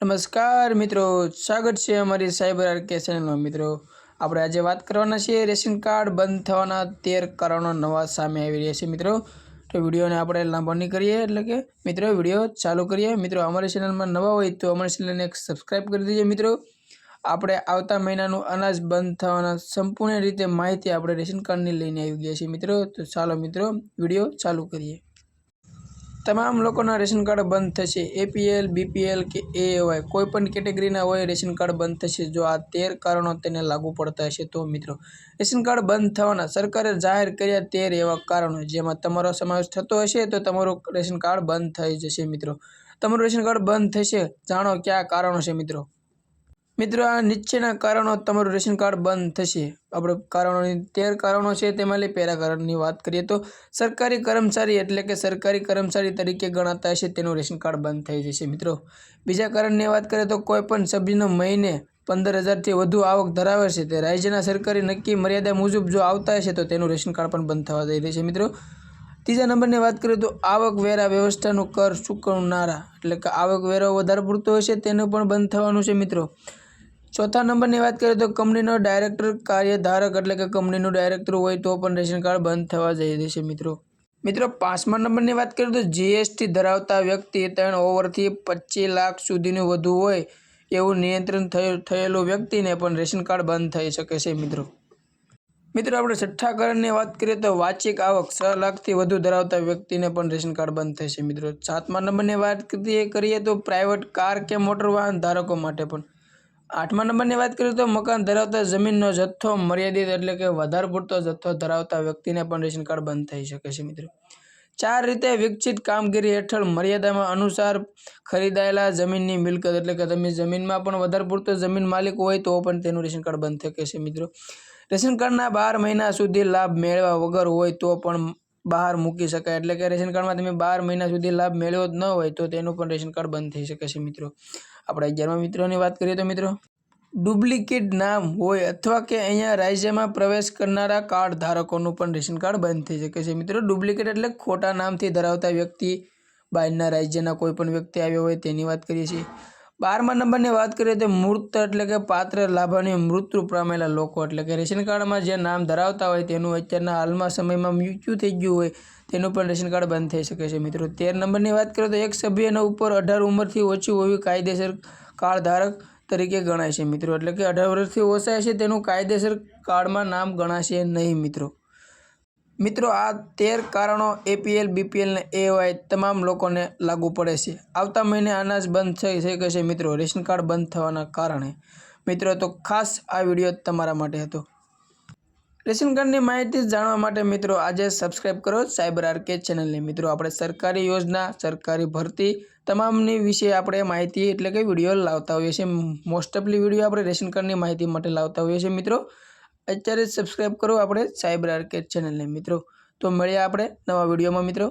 નમસ્કાર મિત્રો, સ્વાગત છે અમારી સાયબર આરકે ચેનલમાં મિત્રો, આપણે આજે વાત કરવાના છીએ રેશન કાર્ડ બંધ થવાના તેર કારણો નવા સામે આવી રહ્યા છે મિત્રો. તો વિડીયોને આપણે લાંબો નહીં કરીએ, એટલે કે મિત્રો, વીડિયો ચાલુ કરીએ. મિત્રો, અમારી ચેનલમાં નવા હોય તો અમારી ચેનલને સબસ્ક્રાઈબ કરી દીજો મિત્રો. આપણે આવતા મહિનાનું અનાજ બંધ થવાના સંપૂર્ણ રીતે માહિતી આપણે રેશન કાર્ડની લઈને આવી ગયા છીએ મિત્રો. તો ચાલો મિત્રો, વીડિયો ચાલુ કરીએ. તમામ લોકોના રેશન કાર્ડ બંધ થશે. એપીએલ, બીપીએલ કે એએવાય કોઈ પણ કેટેગરીના હોય રેશન કાર્ડ બંધ થશે. જો આ તેર કારણો તેને લાગુ પડતા હશે, તો મિત્રો, રેશન કાર્ડ બંધ થવાના સરકારે જાહેર કર્યા તેર એવા કારણો, જેમાં તમારો સમાવેશ થતો હશે, તો તમારું રેશન કાર્ડ બંધ થઈ જશે, મિત્રો. તમારું રેશન કાર્ડ બંધ થશે, જાણો કયા કારણો છે, મિત્રો? મિત્રો, આ નીચેના કારણો તમારું રેશન કાર્ડ બંધ થશે. આપણે કારણોની, તેર કારણો છે તેમાં પહેલા કારણની વાત કરીએ તો સરકારી કર્મચારી એટલે કે સરકારી કર્મચારી તરીકે ગણાતા હશે તેનું રેશન કાર્ડ બંધ થઈ જશે. મિત્રો, બીજા કારણની વાત કરીએ તો કોઈ પણ સભ્યનો મહિને પંદર હજારથી વધુ આવક ધરાવે છે તે રાજ્યના સરકારી નક્કી મર્યાદા મુજબ જો આવતા હશે તો તેનું રેશન કાર્ડ પણ બંધ થવા જઈ રહ્યું છે મિત્રો, ત્રીજા નંબરની વાત કરીએ તો આવક વેરા વ્યવસ્થાનું કર ચૂકવનારા એટલે કે આવક વેરો વધારે પૂરતો હશે તેનું પણ બંધ થવાનું છે. મિત્રો ચોથા નંબરની વાત કરીએ તો કંપનીનો ડાયરેક્ટર કાર્યધારક એટલે કે કંપનીનું ડાયરેક્ટર હોય તો પણ રેશન કાર્ડ બંધ થવા જઈ રહેશે મિત્રો. મિત્રો, પાંચમા નંબરની વાત કરીએ તો જીએસટી ધરાવતા વ્યક્તિ ત્રણ ઓવરથી પચીસ લાખ સુધીનું વધુ હોય એવું નિયંત્રણ થયેલું વ્યક્તિને પણ રેશન કાર્ડ બંધ થઈ શકે છે, મિત્રો. મિત્રો, આપણે છઠ્ઠા કારણની વાત કરીએ તો વાર્ષિક આવક છ લાખથી વધુ ધરાવતા વ્યક્તિને પણ રેશન કાર્ડ બંધ થશે મિત્રો. સાતમા નંબરની વાત કરીએ તો પ્રાઇવેટ કાર કે મોટર વાહન ધારકો માટે પણ. આઠમા નંબરની વાત કરીએ તો મકાન ધરાવતા જમીનનો જથ્થો મર્યાદિત એટલે કે વધારે પૂરતો જથ્થો ધરાવતા વ્યક્તિને પણ રેશન કાર્ડ બંધ થઈ શકે છે મિત્રો. ચાર રીતે વિકસિત કામગીરી હેઠળ મર્યાદામાં અનુસાર ખરીદાયેલા જમીનની મિલકત એટલે કે તમે જમીનમાં પણ વધારે પૂરતો જમીન માલિક હોય તો પણ તેનું રેશન કાર્ડ બંધ થઈ છે મિત્રો. રેશન કાર્ડના બાર મહિના સુધી લાભ મેળવ્યા વગર હોય તો પણ બહાર મૂકી શકાય. એટલે કે રેશન કાર્ડમાં તમે બાર મહિના સુધી લાભ મેળવ્યો જ ન હોય તો તેનું પણ રેશન કાર્ડ બંધ થઈ શકે છે મિત્રો. આપણે અગિયારમા મિત્રોની વાત કરીએ તો મિત્રો, ડુપ્લિકેટ નામ હોય અથવા કે અહીંયા રાજ્યમાં પ્રવેશ કરનારા કાર્ડ ધારકોનું પણ રેશન કાર્ડ બંધ થઈ શકે છે. મિત્રો, ડુપ્લિકેટ એટલે ખોટા નામથી ધરાવતા વ્યક્તિ, બહારના રાજ્યના કોઈ પણ વ્યક્તિ આવ્યો હોય તેની વાત કરીએ છીએ. બારમા નંબરની વાત કરીએ તો મૃત એટલે કે પાત્ર લાભાની મૃત્યુ પામેલા લોકો એટલે કે રેશન કાર્ડમાં જે નામ ધરાવતા હોય તેનું અત્યારના હાલમાં સમયમાં મૃત્યુ થઈ ગયું હોય તેનું પણ રેશન કાર્ડ બંધ થઈ શકે છે. મિત્રો, તેર નંબરની વાત કરીએ તો એક સભ્યના ઉપર અઢાર ઉંમરથી ઓછી હોવી કાયદેસર કાર્ડ ધારક તરીકે ગણાય છે. મિત્રો, એટલે કે અઢાર વર્ષથી ઓછા છે તેનું કાયદેસર કાર્ડમાં નામ ગણાશે નહીં. મિત્રો મિત્રો, આ તેર કારણો એપીએલ બીપીએલ ને એવાય તમામ લોકોને લાગુ પડે છે. આવતા મહિને અનાજ બંધ થઈ શકે છે મિત્રો. રેશન કાર્ડ બંધ થવાના કારણે. મિત્રો, તો ખાસ આ વીડિયો તમારા માટે હતો. રેશન કાર્ડની માહિતી જાણવા માટે મિત્રો, આજે સબસ્ક્રાઈબ કરો સાયબર આરકે ચેનલને મિત્રો, આપણે સરકારી યોજના, સરકારી ભરતી તમામની વિશે આપણે માહિતી એટલે કે વીડિયો લાવતા હોઈએ છીએ. મોસ્ટ ઓફલી વીડિયો આપણે રેશન કાર્ડની માહિતી માટે લાવતા હોઈએ છીએ મિત્રો. અત્યારે સબસ્ક્રાઈબ કરો આપણે સાયબર આર્કેટ ચેનલને મિત્રો. તો મળીએ આપણે નવા વિડીયોમાં મિત્રો.